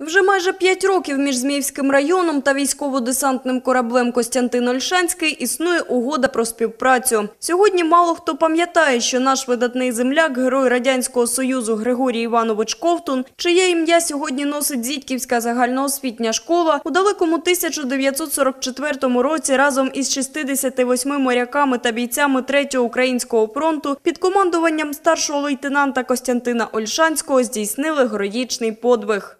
Вже майже п'ять років між Зміївським районом та військово-десантним кораблем Костянтин Ольшанський існує угода про співпрацю. Сьогодні мало хто пам'ятає, що наш видатний земляк, герой Радянського Союзу Григорій Іванович Ковтун, чиє ім'я сьогодні носить Зітьківська загальноосвітня школа, у далекому 1944 році разом із 68 моряками та бійцями 3-го українського фронту під командуванням старшого лейтенанта Костянтина Ольшанського здійснили героїчний подвиг.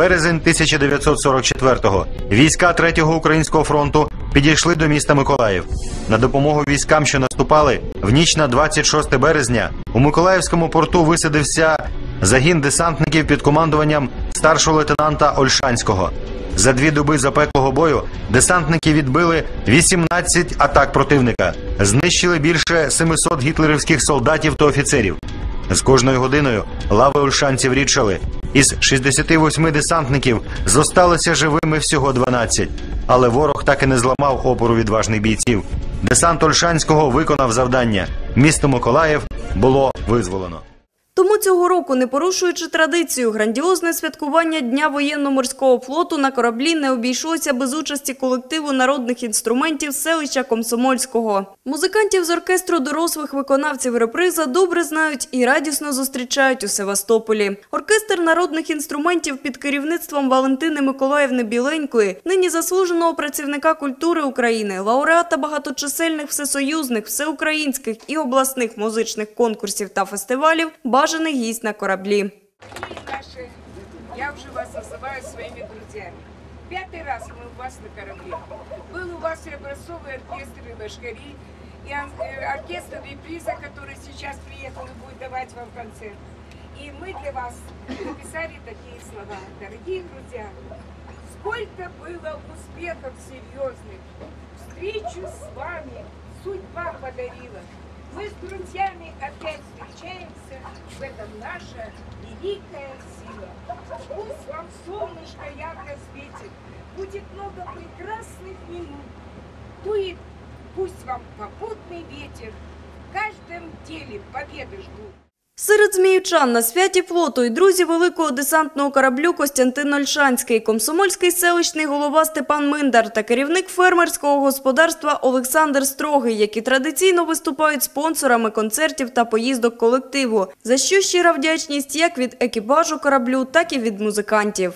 Березень 1944-го. Війська Третього українського фронту підійшли до міста Миколаїв. На допомогу військам, що наступали, в ніч на 26 березня у Миколаївському порту висадився загін десантників під командуванням старшого лейтенанта Ольшанського. За дві доби запеклого бою десантники відбили 18 атак противника, знищили більше 700 гітлерівських солдатів та офіцерів. З кожною годиною лави ольшанців рідшали. Із 68 десантників зосталося живими всього 12. Але ворог так і не зламав опору відважних бійців. Десант Ольшанського виконав завдання. Місто Миколаїв було визволено. Тому цього року, не порушуючи традицію, грандіозне святкування Дня воєнно-морського флоту на кораблі не обійшлося без участі колективу народних інструментів селища Комсомольського. Музикантів з оркестру дорослих виконавців реприза добре знають і радісно зустрічають у Севастополі. Оркестр народних інструментів під керівництвом Валентини Миколаївни Біленької, нині заслуженого працівника культури України, лауреата багаточисельних всесоюзних, всеукраїнських і обласних музичних конкурсів та фестивалів, бажаний гість на кораблі. Наши, я уже вас называю своими друзьями. Пятый раз мы у вас на корабле. Был у вас и образцовый оркестр и Башкари, и э, оркестр реприза, который сейчас приехал и будет давать вам концерт. И мы для вас написали такие слова. Дорогие друзья, сколько было успехов серьезных. Встречу с вами судьба подарила. Мы с друзьями опять в этом наша великая сила. Пусть вам солнышко ярко светит, будет много прекрасных минут. Дует пусть вам попутный ветер, в каждом деле победы ждут. Серед зміючан на святі флоту і друзі великого десантного кораблю Костянтин Ольшанський, комсомольський селищний голова Степан Миндар та керівник фермерського господарства Олександр Строгий, які традиційно виступають спонсорами концертів та поїздок колективу, за що щира вдячність як від екіпажу кораблю, так і від музикантів.